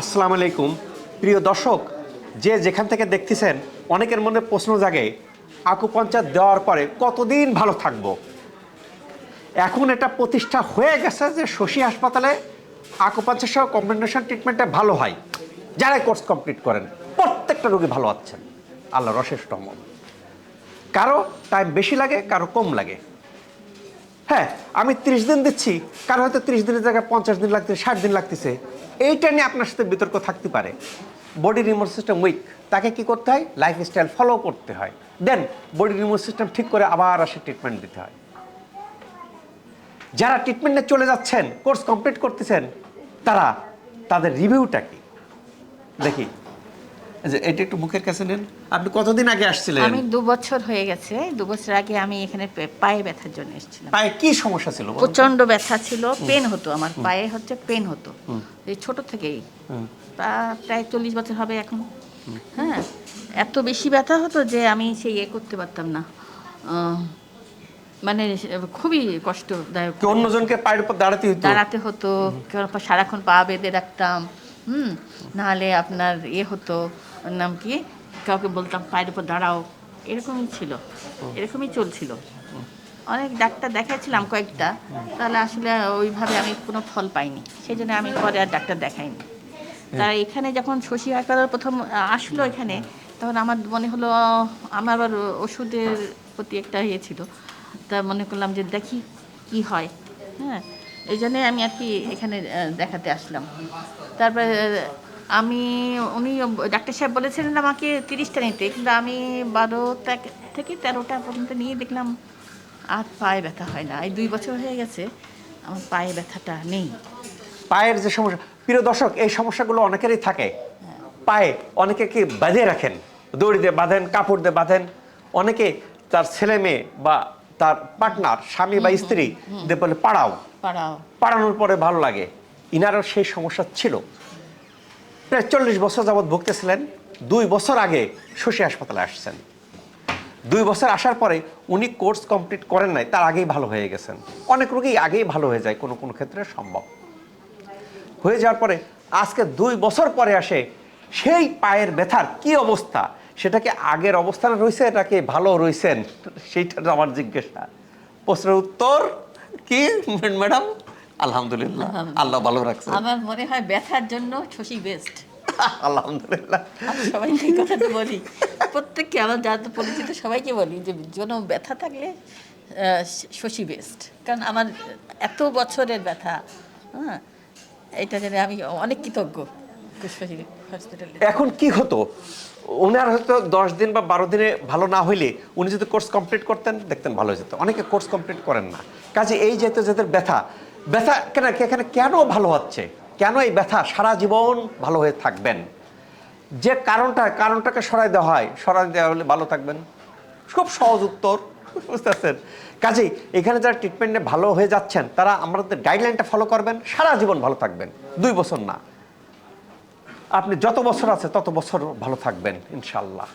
আসসালামু আলাইকুম। প্রিয় দর্শক, যে যেখান থেকে দেখতেছেন, অনেকের মনে প্রশ্ন জাগে আকুপঞ্চার দেওয়ার পরে কতদিন ভালো থাকব? এখন এটা প্রতিষ্ঠা হয়ে গেছে যে শশী হাসপাতালে আকুপাঞ্চার সহ কম্বিনেশন ট্রিটমেন্টটা ভালো হয়। যারাই কোর্স কমপ্লিট করেন, প্রত্যেকটা রোগী ভালো আছেন। আল্লাহ রশেষ কারও টাইম বেশি লাগে, কারও কম লাগে। হ্যাঁ আমি ত্রিশ দিন দিচ্ছি, কারও হয়তো ত্রিশ দিনের জায়গায় পঞ্চাশ দিন লাগতেছে, ষাট দিন লাগতেছে। এইটা নিয়ে আপনার সাথে বিতর্ক থাকতে পারে। বডি রিমোট সিস্টেম উইক তাকে কি করতে হয়? লাইফ স্টাইল ফলো করতে হয়। দেন বডি রিমোট সিস্টেম ঠিক করে আবার আসে ট্রিটমেন্ট দিতে হয়। যারা ট্রিটমেন্টে চলে যাচ্ছেন কোর্স কমপ্লিট করতেছেন, তারা তাদের রিভিউটা কি? দেখি। এটা একটু মুখের কাছে নেন। আপনি কতদিন আগে আসছিলেন? আমি দু বছর হয়ে গেছে। দু বছর আগে আমি এখানে পায়ে ব্যথার জন্য এসেছিলাম। পায়ে কি সমস্যা ছিল? প্রচণ্ড ব্যথা ছিল পেন হতো আমার পায়ে হচ্ছে পেন হতো। এই ছোট থেকেই। তা- প্রায় চল্লিশ বছর হবে এখন। হ্যাঁ এত বেশি ব্যথা হতো যে আমি সেই ইয়ে করতে পারতাম না। মানে খুবই কষ্টদায়ক। অন্যজনকে পায়ের উপর দাঁড়াতে হতো? দাঁড়াতে হতো সারাক্ষণ পা বেঁধে রাখতাম। হুম নাহলে আপনার ইয়ে হতো। ওর নাম কি? কাউকে বলতাম পায়ের উপর দাঁড়াও। এরকমই ছিল। এরকমই চলছিল। অনেক ডাক্তার দেখাচ্ছিলাম কয়েকটা। তাহলে আসলে ওইভাবে আমি কোনো ফল পাইনি। সেই জন্য আমি পরে আর ডাক্তার দেখাইনি। তা এখানে যখন শশী হাসপাতাল প্রথম আসলো এখানে তখন আমার মনে হলো আমার আবার ওষুধের প্রতি একটা ইয়ে ছিল। তা মনে করলাম যে দেখি কি হয়। হ্যাঁ এই জন্যে আমি আর কি এখানে দেখাতে আসলাম। তারপরে আমি উনি ডাক্তার সাহেব বলেছিলেন আমাকে তিরিশটা নিতে কিন্তু আমি বারো থেকে তেরোটা পর্যন্ত নিয়ে দেখলাম আর পায়ে ব্যথা হয় না। এই দুই বছর হয়ে গেছে আমার পায়ে ব্যথাটা নেই। পায়ের যে সমস্যা প্রিয় দর্শক এই সমস্যাগুলো অনেকেরই থাকে। পায়ে অনেকে কি বাঁধে রাখেন? দড়ি দিয়ে বাঁধেন কাপড় দিয়ে বাঁধেন। অনেকে তার ছেলে মেয়ে বা তার পার্টনার স্বামী বা স্ত্রী দিয়ে বলে পাড়াও। পাড়াও। পাড়ানোর পরে ভালো লাগে। ইনারও সেই সমস্যা ছিল। প্রায় চল্লিশ বছর যাবৎ ভুগতেছিলেন। দুই বছর আগে শশী হাসপাতালে আসছেন। দুই বছর আসার পরে উনি কোর্স কমপ্লিট করেন নাই, তার আগেই ভালো হয়ে গেছেন। অনেক রোগী আগেই ভালো হয়ে যায়, কোনো কোনো ক্ষেত্রে সম্ভব। হয়ে যাওয়ার পরে আজকে দুই বছর পরে আসে, সেই পায়ের ব্যথার কি অবস্থা? সেটাকে আগের অবস্থানে রয়েছে এটাকে ভালো রয়েছেন? সেইটা আমার জিজ্ঞাসা। প্রশ্নের উত্তর কি, ম্যাডাম? আলহামদুলিল্লাহ। আল্লাহ ভালো রাখছে। আমার মনে হয় ব্যথার জন্য শশী বেস্ট আলহামদুলিল্লাহ। আমি সবাইকে এই কথাটা বলি। প্রত্যেককে আমার যারা তো পরিচিত সবাইকে বলি যে কোনো ব্যথা থাকলে শশী বেস্ট কারণ আমার এত বছরের ব্যথা হ্যাঁ? এটা জেনে আমি অনেক কৃতজ্ঞ শশী হসপিটালে এখন কি হতো? ওনার হয়তো দশ দিন বা বারো দিনে ভালো না হইলে উনি যদি কোর্স কমপ্লিট করতেন দেখতেন ভালো হয়ে যেত। অনেকে কোর্স কমপ্লিট করেন না। কাজে এই যেহেতু যাদের ব্যথা ব্যথা কেন এখানে কেন ভালো হচ্ছে? কেন এই ব্যথা সারা জীবন ভালো হয়ে থাকবেন? যে কারণটা কারণটাকে সরাই দেওয়া হয়। সরাই দেওয়া হলে ভালো থাকবেন। খুব সহজ উত্তর। বুঝতে পারছেন? কাজেই এখানে যারা ট্রিটমেন্টে ভালো হয়ে যাচ্ছেন, তারা আমাদের গাইডলাইনটা ফলো করবেন। সারা জীবন ভালো থাকবেন। দুই বছর না। আপনি যত বছর আছে, তত বছর ভালো থাকবেন ইনশাল্লাহ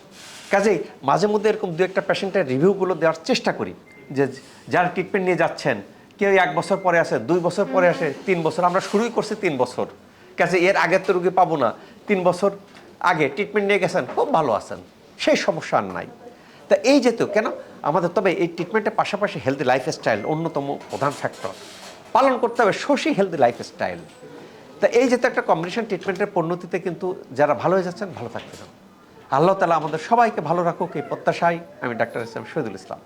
কাজেই মাঝে মধ্যে এরকম দু একটা পেশেন্টের রিভিউগুলো দেওয়ার চেষ্টা করি। যে যারা ট্রিটমেন্ট নিয়ে যাচ্ছেন কেউ এক বছর পরে আসে দুই বছর পরে আসে তিন বছর। আমরা শুরুই করছি তিন বছর। কাজে এর আগের তো রুগী পাবো না। তিন বছর আগে ট্রিটমেন্ট নিয়ে গেছেন খুব ভালো আছেন। সেই সমস্যা আর নাই। তা এই যেহেতু কেন? আমাদের তবে এই ট্রিটমেন্টের পাশাপাশি হেলদি লাইফস্টাইল অন্যতম প্রধান ফ্যাক্টর পালন করতে হবে শশী হেলদি লাইফস্টাইল তা এই যেহেতু একটা কম্বিনেশন ট্রিটমেন্টের পণ্যতিতে কিন্তু যারা ভালো হয়ে যাচ্ছেন ভালো থাকতে আল্লাহ তালা আমাদের সবাইকে ভালো রাখুক এই প্রত্যাশায় আমি ডাক্তার ইসলাম শহীদুল ইসলাম।